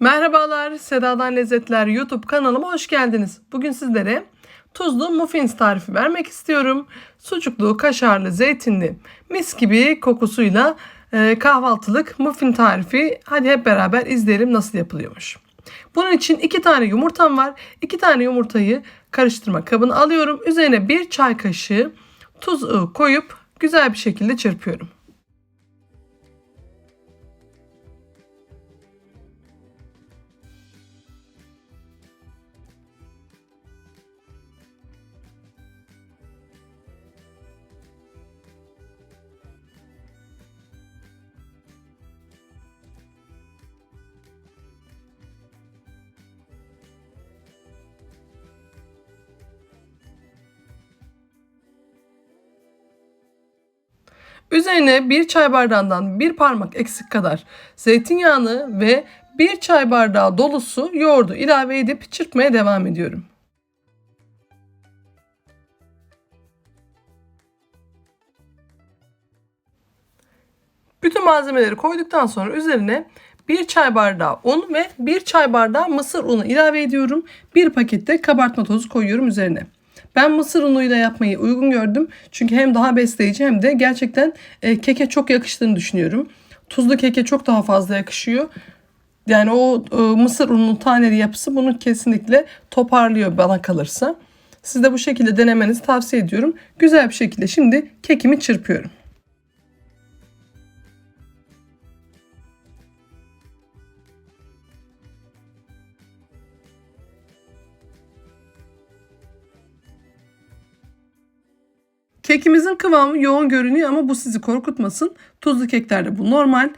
Merhabalar, Seda'dan Lezzetler YouTube kanalıma hoş geldiniz. Bugün sizlere tuzlu muffins tarifi vermek istiyorum. Sucuklu, kaşarlı, zeytinli, mis gibi kokusuyla e, kahvaltılık muffin tarifi. Hadi hep beraber izleyelim nasıl yapılıyormuş. Bunun için iki tane yumurtam var. İki tane yumurtayı karıştırma kabına alıyorum. Üzerine bir çay kaşığı tuz koyup güzel bir şekilde çırpıyorum. Üzerine bir çay bardağından bir parmak eksik kadar zeytinyağını ve bir çay bardağı dolusu yoğurdu ilave edip çırpmaya devam ediyorum. Bütün malzemeleri koyduktan sonra üzerine bir çay bardağı un ve bir çay bardağı mısır unu ilave ediyorum. Bir pakette kabartma tozu koyuyorum üzerine. Ben mısır unuyla yapmayı uygun gördüm. Çünkü hem daha besleyici hem de gerçekten e, keke çok yakıştığını düşünüyorum. Tuzlu keke çok daha fazla yakışıyor. Yani o e, mısır ununun taneli yapısı bunu kesinlikle toparlıyor bana kalırsa. Siz de bu şekilde denemenizi tavsiye ediyorum. Güzel bir şekilde şimdi kekimi çırpıyorum. Kekimizin kıvamı yoğun görünüyor ama bu sizi korkutmasın. Tuzlu keklerde bu normal.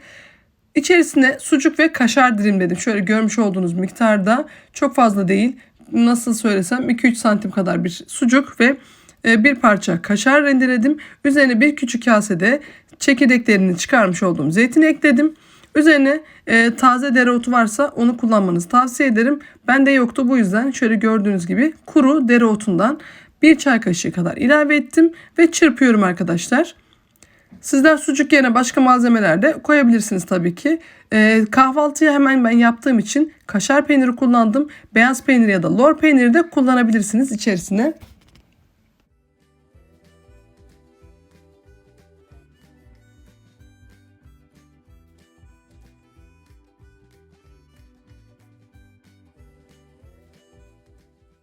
İçerisine sucuk ve kaşar dilimledim. Şöyle görmüş olduğunuz miktarda çok fazla değil. Nasıl söylesem 2-3 santim kadar bir sucuk ve e, bir parça kaşar rendeledim. Üzerine bir küçük kasede çekirdeklerini çıkarmış olduğum zeytini ekledim. Üzerine e, taze dereotu varsa onu kullanmanızı tavsiye ederim. Bende yoktu bu yüzden şöyle gördüğünüz gibi kuru dereotundan bir çay kaşığı kadar ilave ettim ve çırpıyorum arkadaşlar. Sizler sucuk yerine başka malzemeler de koyabilirsiniz tabii ki. Ee, kahvaltıya hemen ben yaptığım için kaşar peyniri kullandım. Beyaz peynir ya da lor peyniri de kullanabilirsiniz içerisine.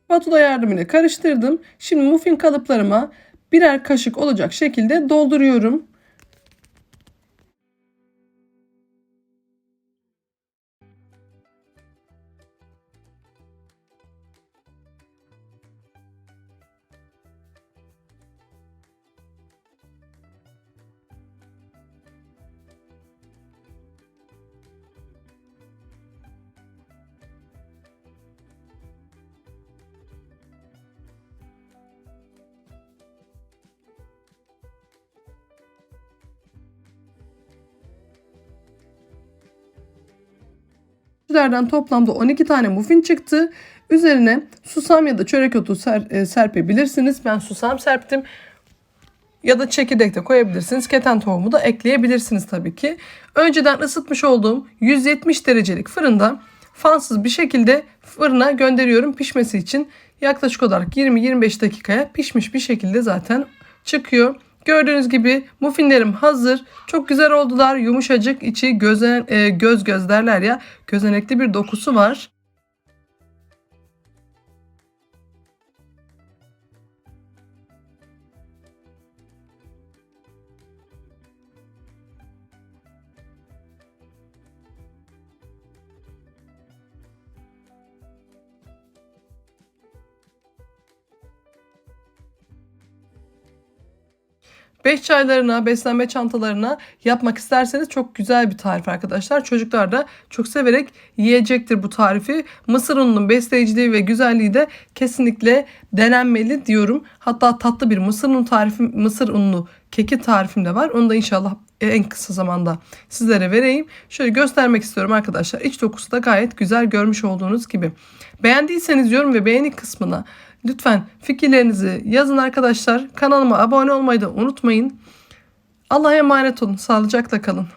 Spatula yardımıyla karıştırdım. Şimdi muffin kalıplarıma birer kaşık olacak şekilde dolduruyorum. Üzerden toplamda 12 tane muffin çıktı. Üzerine susam ya da çörek otu ser, e, serpebilirsiniz. Ben susam serptim. Ya da çekirdek de koyabilirsiniz. Keten tohumu da ekleyebilirsiniz tabii ki. Önceden ısıtmış olduğum 170 derecelik fırında fansız bir şekilde fırına gönderiyorum pişmesi için. Yaklaşık olarak 20-25 dakikaya pişmiş bir şekilde zaten çıkıyor. Gördüğünüz gibi muffinlerim hazır. Çok güzel oldular. Yumuşacık içi gözen, e, göz göz derler ya. Gözenekli bir dokusu var. Beş çaylarına, beslenme çantalarına yapmak isterseniz çok güzel bir tarif arkadaşlar. Çocuklar da çok severek yiyecektir bu tarifi. Mısır ununun besleyiciliği ve güzelliği de kesinlikle denenmeli diyorum. Hatta tatlı bir mısır unu tarifi, mısır unlu keki tarifim de var. Onu da inşallah en kısa zamanda sizlere vereyim. Şöyle göstermek istiyorum arkadaşlar. İç dokusu da gayet güzel görmüş olduğunuz gibi. Beğendiyseniz yorum ve beğeni kısmına Lütfen fikirlerinizi yazın arkadaşlar. Kanalıma abone olmayı da unutmayın. Allah'a emanet olun. Sağlıcakla kalın.